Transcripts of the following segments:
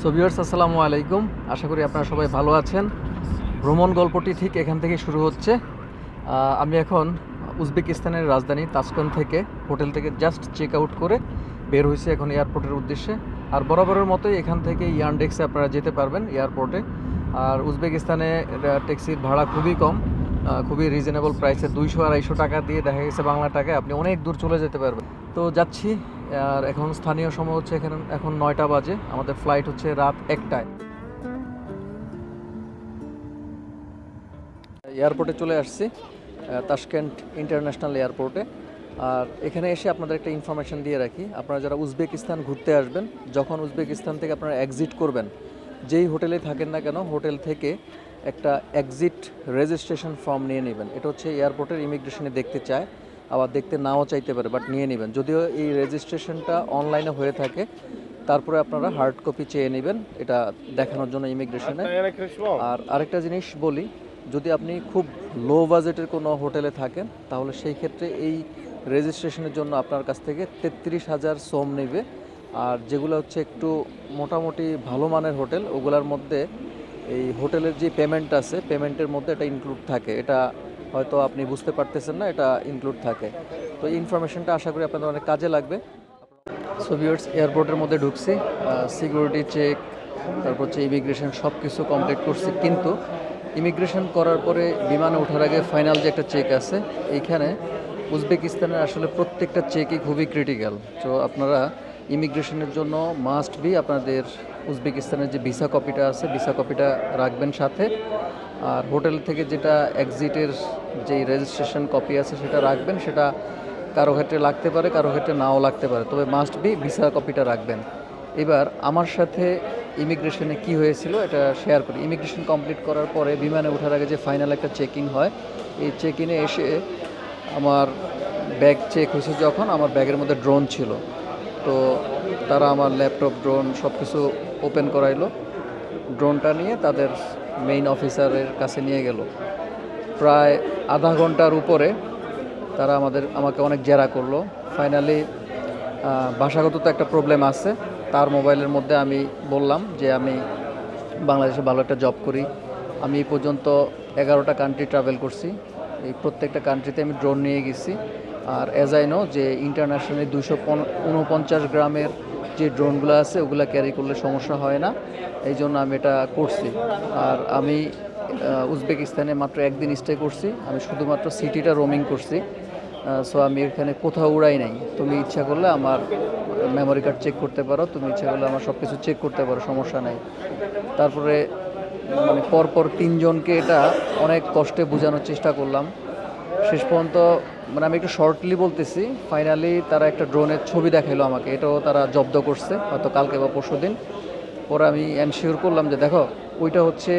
So viewers আসসালামু আলাইকুম। আশা করি আপনারা সবাই ভালো আছেন। ভ্রমণ গল্পটি ঠিক এখান থেকে শুরু হচ্ছে। আমি এখন উজবেকিস্তানের রাজধানী তাসকন থেকে হোটেল থেকে জাস্ট চেক আউট করে বের হয়েছে এখন এয়ারপোর্টের উদ্দেশ্যে। আর বরাবরের মতোই এখান থেকে ইয়ানডেক্সে আপনারা যেতে পারবেন এয়ারপোর্টে। আর উজবেকিস্তানে ট্যাক্সির ভাড়া খুবই কম খুবই রিজনেবল প্রাইসে দুইশো আড়াইশো টাকা দিয়ে দেখা গেছে বাংলা টাকায়। আপনি অনেক দূর চলে যেতে পারবেন। তো যাচ্ছি আর এখন স্থানীয় সময় হচ্ছে এখানে, এখন নয়টা বাজে। আমাদের ফ্লাইট হচ্ছে রাত একটায়। এয়ারপোর্টে চলে আসছি তাশকেন্ট ইন্টারন্যাশনাল এয়ারপোর্টে আর এখানে এসে আপনাদের একটা ইনফরমেশন দিয়ে রাখি। আপনারা যারা উজবেকিস্তান ঘুরতে আসবেন, যখন উজবেকিস্তান থেকে আপনারা এক্সিট করবেন, যেই হোটেলে থাকেন না কেন হোটেল থেকে একটা এক্সিট রেজিস্ট্রেশন ফর্ম নিয়ে নেবেন। এটা হচ্ছে এয়ারপোর্টের ইমিগ্রেশনে দেখতে চায়। আবার দেখতে নাও চাইতে পারে বাট নিয়ে নেবেন। যদিও এই রেজিস্ট্রেশনটা অনলাইনে হয়ে থাকে তারপরে আপনারা হার্ড কপি চেয়ে নেবেন এটা দেখানোর জন্য ইমিগ্রেশনে আর আরেকটা জিনিস বলি যদি আপনি খুব লো বাজেটের কোনো হোটেলে থাকেন তাহলে সেই ক্ষেত্রে এই রেজিস্ট্রেশনের জন্য আপনার কাছ থেকে তেত্রিশ হাজার সোম নেবে। আর যেগুলো হচ্ছে একটু মোটামুটি ভালো মানের হোটেল ওগুলোর মধ্যে এই হোটেলের যে পেমেন্ট আছে পেমেন্টের মধ্যে এটা ইনক্লুড থাকে। এটা হয়তো আপনি বুঝতে পারতেছেন না, এটা ইনক্লুড থাকে। তো ইনফরমেশনটা আশা করি আপনাদের অনেক কাজে লাগবে। সো ভিউয়ার্স এয়ারপোর্টের মধ্যে ঢুকছি সিকিউরিটি চেক তারপর হচ্ছে ইমিগ্রেশন সব কিছু কমপ্লিট করছি। কিন্তু ইমিগ্রেশন করার পরে বিমানে ওঠার আগে ফাইনাল যে একটা চেক আছে, এইখানে উজবেকিস্তানের আসলে প্রত্যেকটা চেকই খুবই ক্রিটিক্যাল তো আপনারা ইমিগ্রেশনের জন্য মাস্ট বি আপনাদের উজবেকিস্তানের যে ভিসা কপিটা আছে, ভিসা কপিটা রাখবেন সাথে। আর হোটেল থেকে যেটা এক্সিটের যেই রেজিস্ট্রেশন কপি আছে সেটা রাখবেন, সেটা কারও ক্ষেত্রে লাগতে পারে, কারও ক্ষেত্রে নাও লাগতে পারে। তবে মাস্ট বি ভিসা কপিটা রাখবেন। এবার আমার সাথে ইমিগ্রেশনে কি হয়েছিল এটা শেয়ার করি। ইমিগ্রেশন কমপ্লিট করার পরে বিমানে ওঠার আগে যে ফাইনাল একটা চেকিং হয়, এই চেক ইনে এসে আমার ব্যাগ চেক হয়েছে যখন, আমার ব্যাগের মধ্যে ড্রোন ছিল। তো তারা আমার ল্যাপটপ, ড্রোন সব কিছু ওপেন করাইলো। ড্রোনটা নিয়ে তাদের মেইন অফিসারের কাছে নিয়ে গেল। প্রায় আধা ঘণ্টার উপরে তারা আমাদের, আমাকে অনেক জেরা করল। ফাইনালি ভাষাগত তো একটা প্রবলেম আছে। তার মোবাইলের মধ্যে আমি বললাম যে আমি বাংলাদেশে ভালো একটা জব করি। আমি এই পর্যন্ত এগারোটা কান্ট্রি ট্রাভেল করছি। এই প্রত্যেকটা কান্ট্রিতে আমি ড্রোন নিয়ে গেছি। আর অ্যাজ আই নো যে ইন্টারন্যাশনালি দুশো উনপঞ্চাশ গ্রামের যে ড্রোনগুলো আছে, ওগুলো ক্যারি করলে সমস্যা হয় না। এই জন্য আমি এটা করছি। আর আমি উজবেকিস্তানে মাত্র একদিন স্টে করছি। আমি শুধুমাত্র সিটিটা রোমিং করছি। সো আমি এখানে কোথাও উড়াই নাই। তুমি ইচ্ছা করলে আমার মেমোরি কার্ড চেক করতে পারো। তুমি ইচ্ছা করলে আমার সব কিছু চেক করতে পারো, সমস্যা নেই। তারপরে মানে পরপর তিনজনকে এটা অনেক কষ্টে বোঝানোর চেষ্টা করলাম। শেষ পর্যন্ত মানে আমি একটু শর্টলি বলতেছি ফাইনালি তারা একটা ড্রোনের ছবি দেখাইলো আমাকে। এটাও তারা জব্দ করছে, হয়তো কালকে বা পরশু দিন পরে আমি এনশিওর করলাম যে দেখো, ওইটা হচ্ছে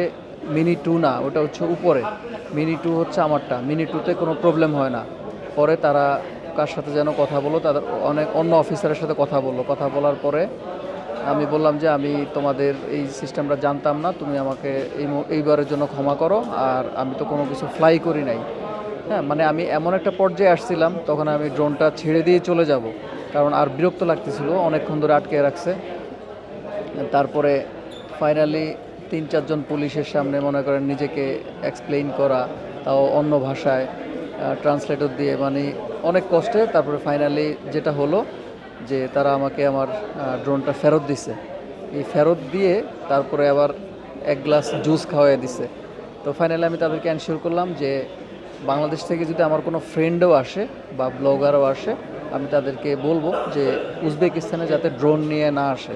মিনি টু না ওটা হচ্ছে উপরে। মিনি টু হচ্ছে আমারটা মিনি টুতে কোনো প্রবলেম হয় না। পরে তারা কার সাথে যেন কথা বলো, তাদের অনেক অন্য অফিসারের সাথে কথা বলল। কথা বলার পরে আমি বললাম যে আমি তোমাদের এই সিস্টেমটা জানতাম না, তুমি আমাকে এই এইবারের জন্য ক্ষমা করো, আর আমি তো কোনো কিছু ফ্লাই করি নাই। হ্যাঁ মানে আমি এমন একটা পর্যায়ে আসছিলাম, তখন আমি ড্রোনটা ছেড়ে দিয়ে চলে যাব। কারণ আর বিরক্ত লাগতেছিল, অনেকক্ষণ ধরে আটকে রাখছে। তারপরে ফাইনালি তিন, চারজন পুলিশের সামনে মনে করেন নিজেকে এক্সপ্লেইন করা, তাও অন্য ভাষায় ট্রান্সলেটর দিয়ে মানে অনেক কষ্টে। তারপরে ফাইনালি যেটা হলো যে তারা আমাকে আমার ড্রোনটা ফেরত দিছে। এই ফেরত দিয়ে তারপরে আবার এক গ্লাস জুস খাওয়াই দিছে। তো ফাইনালি আমি তাদেরকে এনশিওর করলাম যে বাংলাদেশ থেকে যদি আমার কোনো ফ্রেন্ডও আসে বা ব্লগারও আসে, আমি তাদেরকে বলব যে উজবেকিস্তানে যাতে ড্রোন নিয়ে না আসে।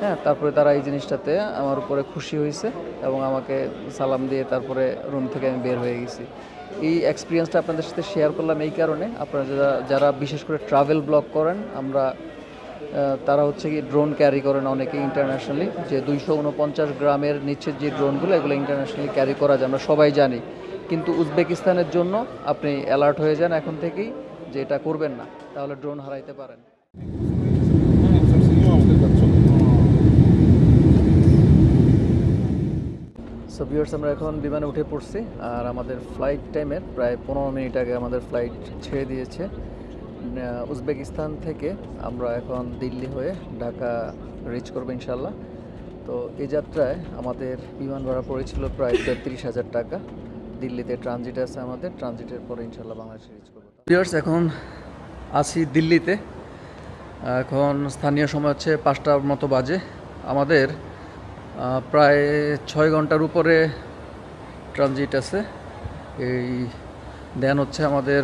হ্যাঁ তারপরে তারা এই জিনিসটাতে আমার উপরে খুশি হয়েছে এবং আমাকে সালাম দিয়ে তারপরে রুম থেকে আমি বের হয়ে গেছি। এই এক্সপিরিয়েন্সটা আপনাদের সাথে শেয়ার করলাম এই কারণে। আপনারা যারা যারা বিশেষ করে ট্রাভেল ব্লগ করেন, আমরা তারা হচ্ছে কি ড্রোন ক্যারি করেন অনেকে ইন্টারন্যাশনালি যে দুইশো উনপঞ্চাশ গ্রামের নিচের যে ড্রোনগুলো এগুলো ইন্টারন্যাশনালি ক্যারি করা যায়। আমরা সবাই জানি। কিন্তু উজবেকিস্তানের জন্য আপনি অ্যালার্ট হয়ে যান এখন থেকেই যে এটা করবেন না, তাহলে ড্রোন হারাইতে পারেন। সো ভিউয়ার্স আমরা এখন বিমানে উঠে পড়ছি, আর আমাদের ফ্লাইট টাইমের প্রায় পনেরো মিনিট আগে আমাদের ফ্লাইট ছেড়ে দিয়েছে। উজবেকিস্তান থেকে আমরা এখন দিল্লি হয়ে ঢাকা রিচ করব ইনশাল্লাহ তো এই যাত্রায় আমাদের বিমান ভাড়া পড়েছিল প্রায় তেত্রিশ হাজার টাকা। দিল্লিতে ট্রানজিট আছে আমাদের ট্রানজিটের পরে ইনশাল্লাহ বাংলাদেশে রিচ করব। এখন আছি দিল্লিতে। এখন স্থানীয় সময় হচ্ছে পাঁচটার মতো বাজে। আমাদের প্রায় ছয় ঘণ্টার উপরে ট্রানজিট আছে। এই দেন হচ্ছে আমাদের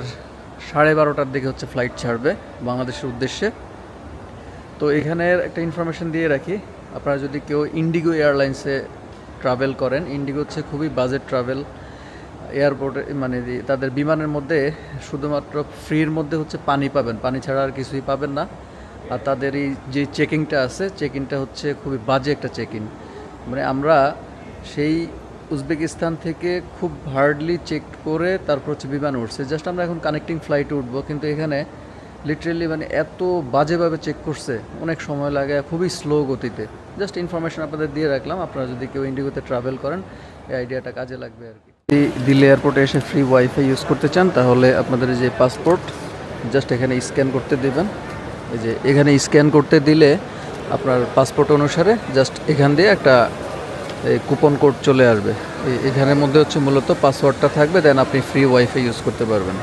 সাড়ে বারোটার দিকে হচ্ছে ফ্লাইট ছাড়বে বাংলাদেশের উদ্দেশ্যে। তো এখানের একটা ইনফরমেশন দিয়ে রাখি। আপনারা যদি কেউ ইন্ডিগো এয়ারলাইন্সে ট্রাভেল করেন ইন্ডিগো হচ্ছে খুবই বাজেট ট্রাভেল এয়ারপোর্টে মানে তাদের বিমানের মধ্যে শুধুমাত্র ফ্রির মধ্যে হচ্ছে পানি পাবেন। পানি ছাড়া আর কিছুই পাবেন না। আর তাদের এই যে চেকিংটা আছে চেকিংটা হচ্ছে খুবই বাজে একটা চেকিং মানে আমরা সেই উজবেকিস্তান থেকে খুব হার্ডলি চেক করে তারপর হচ্ছে বিমান উঠছে। জাস্ট আমরা এখন কানেক্টিং ফ্লাইটে উঠবো, কিন্তু এখানে লিটারেলি মানে এত বাজেভাবে চেক করছে, অনেক সময় লাগে, খুবই স্লো গতিতে। জাস্ট ইনফরমেশন আপনাদের দিয়ে রাখলাম, আপনারা যদি কেউ ইন্ডিগোতে ট্রাভেল করেন, এই আইডিয়াটা কাজে লাগবে আর কি। দিল্লি এয়ারপোর্টে এসে ফ্রি ওয়াইফাই ইউজ করতে চান, তাহলে আপনাদের যে পাসপোর্ট জাস্ট এখানে স্ক্যান করতে দেবেন। এই যে এখানে স্ক্যান করতে দিলে আপনার পাসপোর্ট অনুসারে জাস্ট এখান দিয়ে একটা এই কুপন কোড চলে আসবে। এখানের মধ্যে হচ্ছে মূলত পাসওয়ার্ডটা থাকবে দেন আপনি ফ্রি ওয়াইফাই ইউজ করতে পারবেন।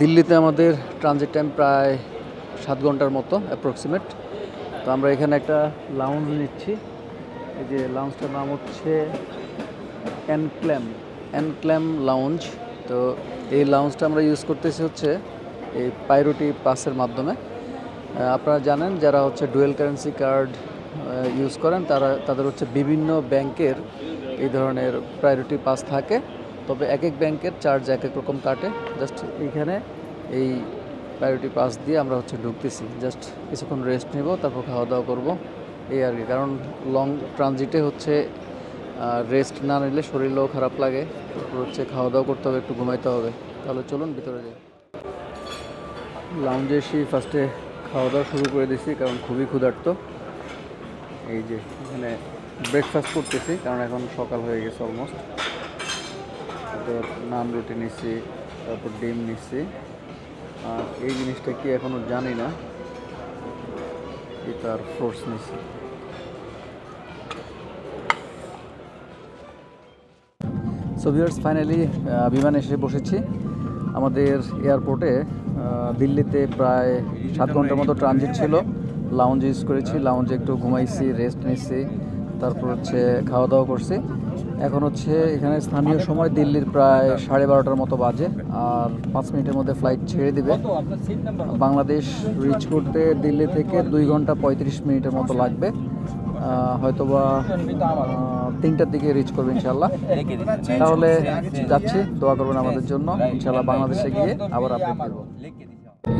দিল্লিতে আমাদের ট্রানজিট টাইম প্রায় সাত ঘণ্টার মতো অ্যাপ্রক্সিমেট তো আমরা এখানে একটা লাউঞ্জ নিচ্ছি। এই যে লাউঞ্জটার নাম হচ্ছে এনক্ল্যাম এনক্ল্যাম লাউঞ্জ তো এই লাউঞ্জটা আমরা ইউজ করতেছি হচ্ছে এই পাইরোটি পাসের মাধ্যমে। আপনারা জানেন যারা হচ্ছে ডুয়েল কারেন্সি কার্ড ইউজ করেন, তারা, তাদের হচ্ছে বিভিন্ন ব্যাংকের এই ধরনের প্রায়োরিটি পাস থাকে। তবে এক এক ব্যাংকের চার্জ এক এক রকম কাটে। জাস্ট এইখানে এই প্রায়োরিটি পাস দিয়ে আমরা হচ্ছে ঢুকতেছি। জাস্ট কিছুক্ষণ রেস্ট নেব, তারপর খাওয়া দাওয়া করব। এই আর কি, কারণ লং ট্রানজিটে হচ্ছে রেস্ট না নিলে শরীরও খারাপ লাগে। হচ্ছে খাওয়া দাওয়া করতে হবে, একটু ঘুমাইতে হবে। তাহলে চলুন ভিতরে যাই। লাউঞ্জে এসে ফার্স্টে খাওয়া দাওয়া শুরু করে দিছি কারণ খুবই ক্ষুধার্ত। এই যে, এখানে ব্রেকফাস্ট করতেছি, কারণ এখন সকাল হয়ে গেছে অলমোস্ট তারপর নান রুটি নিচ্ছি, তারপর ডিম নিচ্ছি। আর এই জিনিসটা কি এখনও জানি না, এই তার ফোর্স নিচ্ছি। সো ভিউয়ার্স ফাইনালি বিমানে এসে বসেছি। আমাদের এয়ারপোর্টে দিল্লিতে প্রায় সাত ঘণ্টার মতো ট্রানজিট ছিল। লাউঞ্জ ইউজ করেছি। লাউঞ্জে একটু ঘুমাইছি রেস্ট নিয়েছি তারপর হচ্ছে খাওয়া দাওয়া করছি। এখন হচ্ছে এখানে স্থানীয় সময় দিল্লির প্রায় সাড়ে বারোটার মতো বাজে। আর পাঁচ মিনিটের মধ্যে ফ্লাইট ছেড়ে দিবে। বাংলাদেশ রিচ করতে দিল্লি থেকে দুই ঘণ্টা পঁয়ত্রিশ মিনিটের মতো লাগবে। হয়তোবা তিনটার দিকে রিচ করবে ইনশাল্লাহ তাহলে যাচ্ছি দোয়া করবেন আমাদের জন্য। ইনশাল্লাহ বাংলাদেশে গিয়ে আবার আপডেট দেবো।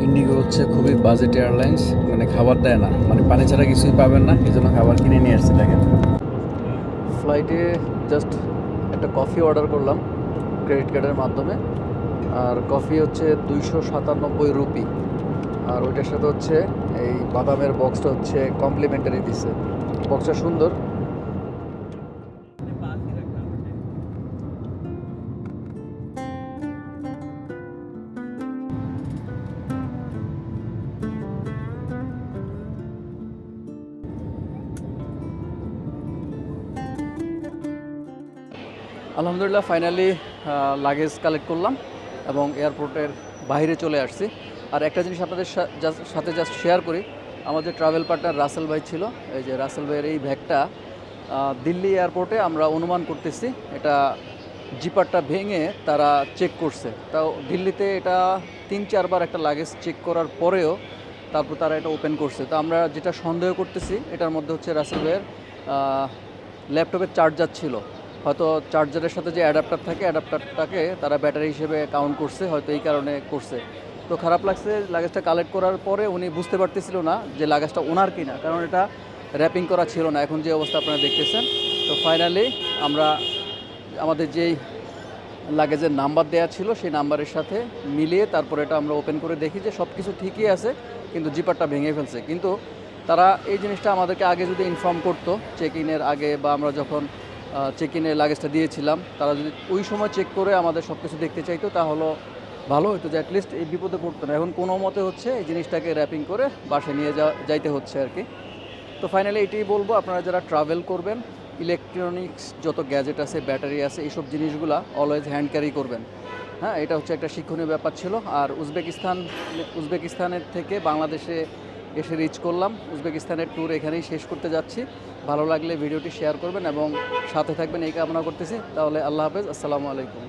ইন্ডিগো হচ্ছে খুবই বাজেট এয়ারলাইন্স মানে খাবার দেয় না। মানে পানি ছাড়া কিছুই পাবেন না এই জন্য খাবার কিনে নিয়ে আসছে দেখেন। ফ্লাইটে জাস্ট একটা কফি অর্ডার করলাম ক্রেডিট কার্ডের মাধ্যমে। আর কফি হচ্ছে দুইশো সাতানব্বই রুপি আর ওইটার সাথে হচ্ছে এই বাদামের বক্সটা হচ্ছে কমপ্লিমেন্টারি দিচ্ছে বক্সটা সুন্দর। আলহামদুলিল্লাহ ফাইনালি লাগেজ কালেক্ট করলাম এবং এয়ারপোর্টের বাইরে চলে আসছি। আর একটা জিনিস আপনাদের সাথে জাস্ট শেয়ার করি আমাদের ট্রাভেল পার্টনার রাসেল ভাই ছিল। এই যে রাসেল ভাইয়ের এই ব্যাগটা দিল্লি এয়ারপোর্টে আমরা অনুমান করতেছি, এটা জিপারটা ভেঙে তারা চেক করছে। তাও দিল্লিতে এটা তিন চারবার একটা লাগেজ চেক করার পরেও তারপর তারা এটা ওপেন করছে। তো আমরা যেটা সন্দেহ করতেছি, এটার মধ্যে হচ্ছে রাসেল ভাইয়ের ল্যাপটপের চার্জার ছিল। হয়তো চার্জারের সাথে যে অ্যাডাপ্টার থাকে অ্যাডাপ্টারটাকে তারা ব্যাটারি হিসেবে কাউন্ট করছে, হয়তো এই কারণে করছে। তো খারাপ লাগছে লাগেজটা কালেক্ট করার পরে উনি বুঝতে পারতেছিল না যে লাগেজটা ওনার কিনা, কারণ এটা র্যাপিং করা ছিল না। এখন যে অবস্থা আপনারা দেখতেছেন, তো ফাইনালি আমরা আমাদের যেই লাগেজের নাম্বার দেওয়া ছিল, সেই নাম্বারের সাথে মিলিয়ে তারপর এটা আমরা ওপেন করে দেখি যে সব কিছু ঠিকই আছে, কিন্তু জিপারটা ভেঙে ফেলছে। কিন্তু তারা এই জিনিসটা আমাদেরকে আগে যদি ইনফর্ম করতো চেক ইনের আগে বা আমরা যখন চেক ইনের লাগেজটা দিয়েছিলাম, তারা যদি ওই সময় চেক করে আমাদের সব কিছু দেখতে চাইতো, তাহলে ভালো হতো যে অ্যাটলিস্ট এই বিপদে পড়তো না। এখন কোনো মতে হচ্ছে এই জিনিসটাকে র্যাপিং করে বাসে নিয়ে যাওয়া, যাইতে হচ্ছে আর কি। তো ফাইনালি এটাই বলব, আপনারা যারা ট্রাভেল করবেন ইলেকট্রনিক্স যত গ্যাজেট আছে ব্যাটারি আছে এইসব জিনিসগুলা অলওয়েজ হ্যান্ড ক্যারি করবেন। হ্যাঁ এটা হচ্ছে একটা শিক্ষণীয় ব্যাপার ছিল। আর উজবেকিস্তান, উজবেকিস্তানের থেকে বাংলাদেশে এসে রিচ করলাম। উজবেকিস্তানের ট্যুর এখানেই শেষ করতে যাচ্ছি। ভালো লাগলে ভিডিওটি শেয়ার করবেন এবং সাথে থাকবেন এই কামনা করতেছি। তাহলে আল্লাহ হাফেজ, আসসালামু আলাইকুম।